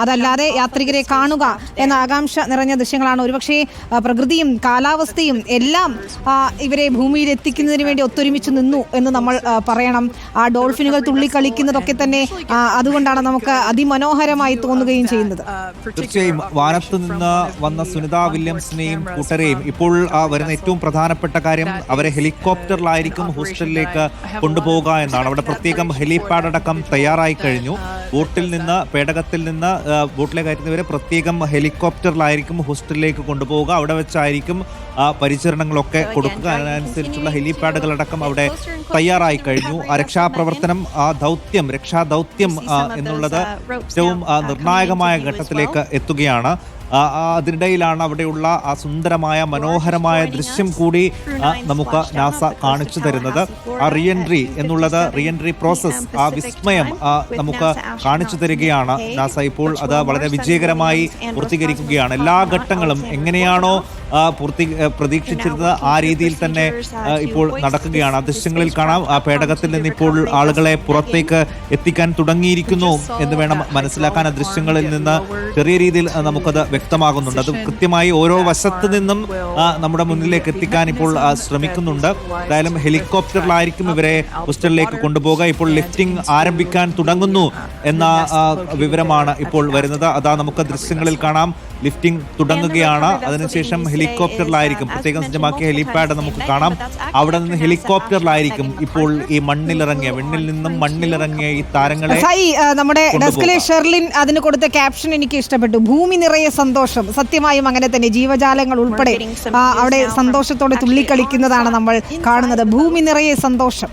അതല്ലാതെ യാത്രികരെ കാണുക എന്ന ആകാംക്ഷ നിറഞ്ഞ ദൃശ്യങ്ങളാണ്. ഒരുപക്ഷെ പ്രകൃതിയും കാലാവസ്ഥയും എല്ലാം ഇവരെ ഭൂമിയിൽ എത്തിക്കുന്നതിന് വേണ്ടി ഒത്തൊരുമിച്ച് നിന്നു എന്ന് നമ്മൾ പറയണം. ആ ഡോൾഫിനുകൾ തുള്ളിക്കളിക്കുന്നതൊക്കെ തന്നെ അതുകൊണ്ടാണ് നമുക്ക് അതിമനോഹരമായി തോന്നുകയും ചെയ്യുന്നത്. തീർച്ചയായും വാനത്ത് നിന്ന് വന്ന സുനിത വില്യംസിനെയും കൂട്ടരെയും ഇപ്പോൾ വരുന്ന ഏറ്റവും പ്രധാനപ്പെട്ട കാര്യം അവരെ ഹെലികോപ്റ്ററിലായിരിക്കും ഹോസ്റ്റലിലേക്ക് കൊണ്ടുപോവുക എന്നാണ്. അവിടെ പ്രത്യേകം ഹെലിപാഡ് അടക്കം തയ്യാറായി കഴിഞ്ഞു. ബോട്ടിൽ നിന്ന് പേടകത്തിൽ നിന്ന് ആ, ബോട്ടിലേക്ക് കയറ്റുന്നവരെ പ്രത്യേകം ഹെലികോപ്റ്ററിലായിരിക്കും ഹോസ്റ്റലിലേക്ക് കൊണ്ടുപോവുക. അവിടെ വെച്ചായിരിക്കും ആ, പരിചരണങ്ങളൊക്കെ കൊടുക്കുക. അതിനനുസരിച്ചുള്ള ഹെലിപാഡുകളടക്കം അവിടെ തയ്യാറായി കഴിഞ്ഞു. ആ രക്ഷാപ്രവർത്തനം ആ ദൗത്യം രക്ഷാദൗത്യം എന്നുള്ളത് ഏറ്റവും ആ, നിർണായകമായ ഘട്ടത്തിലേക്ക് എത്തുകയാണ്. അതിനിടയിലാണ് അവിടെയുള്ള ആ സുന്ദരമായ മനോഹരമായ ദൃശ്യം കൂടി നമുക്ക് നാസ കാണിച്ചു തരുന്നത്. ആ റിയൻട്രി എന്നുള്ളത് റിയൻട്രി പ്രോസസ് ആ വിസ്മയം നമുക്ക് കാണിച്ചു തരികയാണ്. നാസ ഇപ്പോൾ അത് വളരെ വിജയകരമായി പൂർത്തീകരിക്കുകയാണ്. എല്ലാ ഘട്ടങ്ങളും എങ്ങനെയാണോ പൂർത്തി പ്രതീക്ഷിച്ചിരുന്നത് ആ രീതിയിൽ തന്നെ ഇപ്പോൾ നടക്കുകയാണ്. ആ ദൃശ്യങ്ങളിൽ കാണാം. ആ പേടകത്തിൽ നിന്ന് ഇപ്പോൾ ആളുകളെ പുറത്തേക്ക് എത്തിക്കാൻ തുടങ്ങിയിരിക്കുന്നു എന്ന് വേണം മനസ്സിലാക്കാൻ. ആ ദൃശ്യങ്ങളിൽ നിന്ന് ചെറിയ രീതിയിൽ നമുക്കത് വ്യക്തമാകുന്നുണ്ട്. അത് കൃത്യമായി ഓരോ വശത്ത് നിന്നും നമ്മുടെ മുന്നിലേക്ക് എത്തിക്കാൻ ഇപ്പോൾ ശ്രമിക്കുന്നുണ്ട്. എന്തായാലും ഹെലികോപ്റ്ററിലായിരിക്കും ഇവരെ ഹോസ്റ്റലിലേക്ക് കൊണ്ടുപോകുക. ഇപ്പോൾ ലിഫ്റ്റിംഗ് ആരംഭിക്കാൻ തുടങ്ങുന്നു എന്ന വിവരമാണ് ഇപ്പോൾ വരുന്നത്. അതാ നമുക്ക് ദൃശ്യങ്ങളിൽ കാണാം. ലിഫ്റ്റിംഗ് തുടങ്ങുകയാണ്. അതിനുശേഷം ഹെലികോപ്റ്ററിലായിരിക്കും. പ്രത്യേകം സജ്ജമാക്കിയ ഹെലിപാഡ് നമുക്ക് കാണാം. അവിടെ നിന്ന് ഹെലികോപ്റ്ററിലായിരിക്കും. ഇപ്പോൾ ഈ മണ്ണിലിറങ്ങിയ വെണ്ണിൽ നിന്നും മണ്ണിലിറങ്ങിയ ഈ താരങ്ങളെ നമ്മുടെ. ഡെസ്കിലെ ഷെർലിൻ അതിന് കൊടുത്ത ക്യാപ്ഷൻ എനിക്ക് ഇഷ്ടപ്പെട്ടു ഭൂമി നിറയെ സന്തോഷം സത്യമായും അങ്ങനെ തന്നെ ജീവജാലങ്ങൾ ഉൾപ്പെടെ അവിടെ സന്തോഷത്തോടെ തുള്ളിക്കളിക്കുന്നതാണ് നമ്മൾ കാണുന്നത്. ഭൂമി നിറയെ സന്തോഷം.